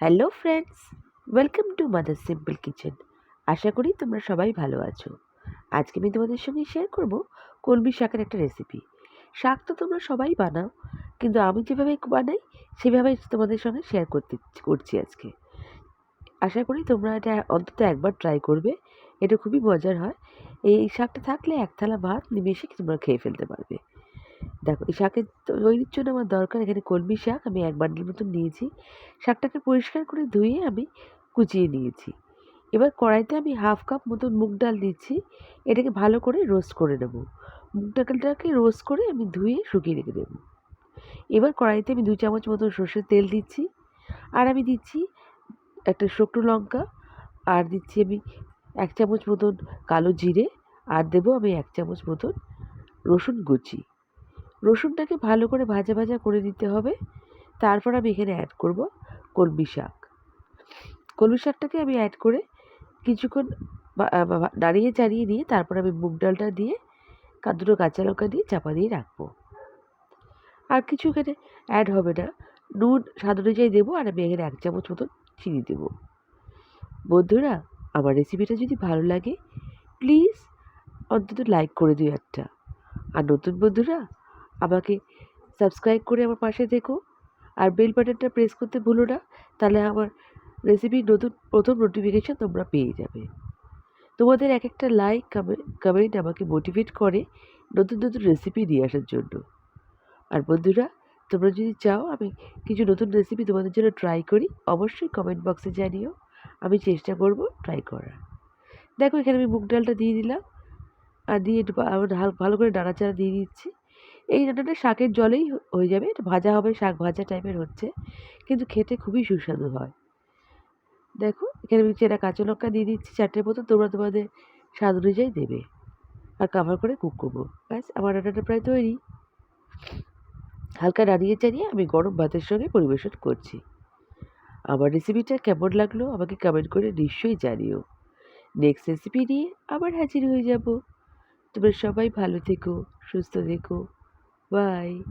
Hello friends, welcome to mother simple kitchen. আশা করি তোমরা সবাই ভালো আছো। আজকে আমি তোমাদের সঙ্গে শেয়ার করব কলমি শাকের একটা রেসিপি শাক তো তোমরা সবাই বানাও, কিন্তু আমি যেভাবে বানাই, সেভাবে তোমাদের সঙ্গে শেয়ার করতে, করছি আজকে। আশা করি তোমরা এটা অন্তত একবার ট্রাই করবে, এটা খুবই মজার হয়। এই শাকটা থাকলে এক থালা ভাত নিমেষে তোমরা খেয়ে ফেলতে পারবে। দেখো, এই শাকের তৈরির জন্য আমার দরকার এখানে কলমি শাক, আমি এক বান্ডিল মতন নিয়েছি। শাকটাকে পরিষ্কার করে ধুয়ে আমি কুচিয়ে নিয়েছি। এবার কড়াইতে আমি হাফ কাপ মতন মুগ ডাল দিচ্ছি, এটাকে ভালো করে রোস্ট করে নেব। মুগ ডালটাকে রোস্ট করে আমি ধুয়ে শুকিয়ে রেখে দেবো। এবার কড়াইতে আমি দু চামচ মতন সর্ষের তেল দিচ্ছি, আর আমি দিচ্ছি একটা শুকনো লঙ্কা, আর দিচ্ছি আমি এক চামচ মতন কালো জিরে, আর দেবো আমি এক চামচ মতন রসুন কুচি রসুনটাকে ভালো করে ভাজা ভাজা করে দিতে হবে। তারপর আমি এখানে অ্যাড করব কলমি শাক। কলমি শাকটাকে আমি অ্যাড করে কিছুক্ষণ নাড়িয়ে চাড়িয়ে নিয়ে তারপর আমি মুগ ডালটা দিয়ে দুটো কাঁচা লঙ্কা দিয়ে চাপা দিয়ে রাখব। আর কিছু এখানে অ্যাড হবে না। নুন, স্বাদ অনুযায়ী দেবো আর আমি এখানে এক চামচ মতন চিনি দেবো। বন্ধুরা, আমার রেসিপিটা যদি ভালো লাগে প্লিজ অন্তত লাইক করে দিও একটা। আর নতুন বন্ধুরা আমাকে সাবস্ক্রাইব করে আমার পাশে থেকো আর বেল বাটনটা প্রেস করতে ভুলো না, তাহলে আমার রেসিপির নতুন, প্রথম নোটিফিকেশান তোমরা পেয়ে যাবে। তোমাদের এক একটা লাইক কমেন্ট আমাকে মোটিভেট করে নতুন নতুন রেসিপি নিয়ে আসার জন্য। আর বন্ধুরা, তোমরা যদি চাও আমি কিছু নতুন রেসিপি তোমাদের জন্য ট্রাই করি, অবশ্যই কমেন্ট বক্সে জানিও। আমি চেষ্টা করব ট্রাই করার। দেখো এখানে আমি মুগ ডালটা দিয়ে দিলাম। আর দিয়ে একটু ভালো করে নাড়াচাড়া দিয়ে দিচ্ছি। এই রান্নাটা শাকের জলেই হয়ে যাবে। এটা ভাজা হবে, শাক ভাজা টাইপের হচ্ছে। কিন্তু খেতে খুবই সুস্বাদু হয়। দেখো, এখানে আমি চেরা কাঁচা লঙ্কা দিয়ে দিচ্ছি চারটে মতো তোমরা তোমাদের স্বাদ অনুযায়ী দেবে। আর কাভার করে কুক করব। ব্যাস, আমার রান্নাটা প্রায় তৈরি। হালকা নাড়িয়ে চাড়িয়ে আমি গরম ভাতের সঙ্গে পরিবেশন করছি। আমার রেসিপিটা কেমন লাগল আমাকে কমেন্ট করে নিশ্চয়ই জানিও। নেক্সট রেসিপি নিয়ে আবার হাজির হয়ে যাব। তোমরা সবাই ভালো থেকো, সুস্থ থেকো। Bye.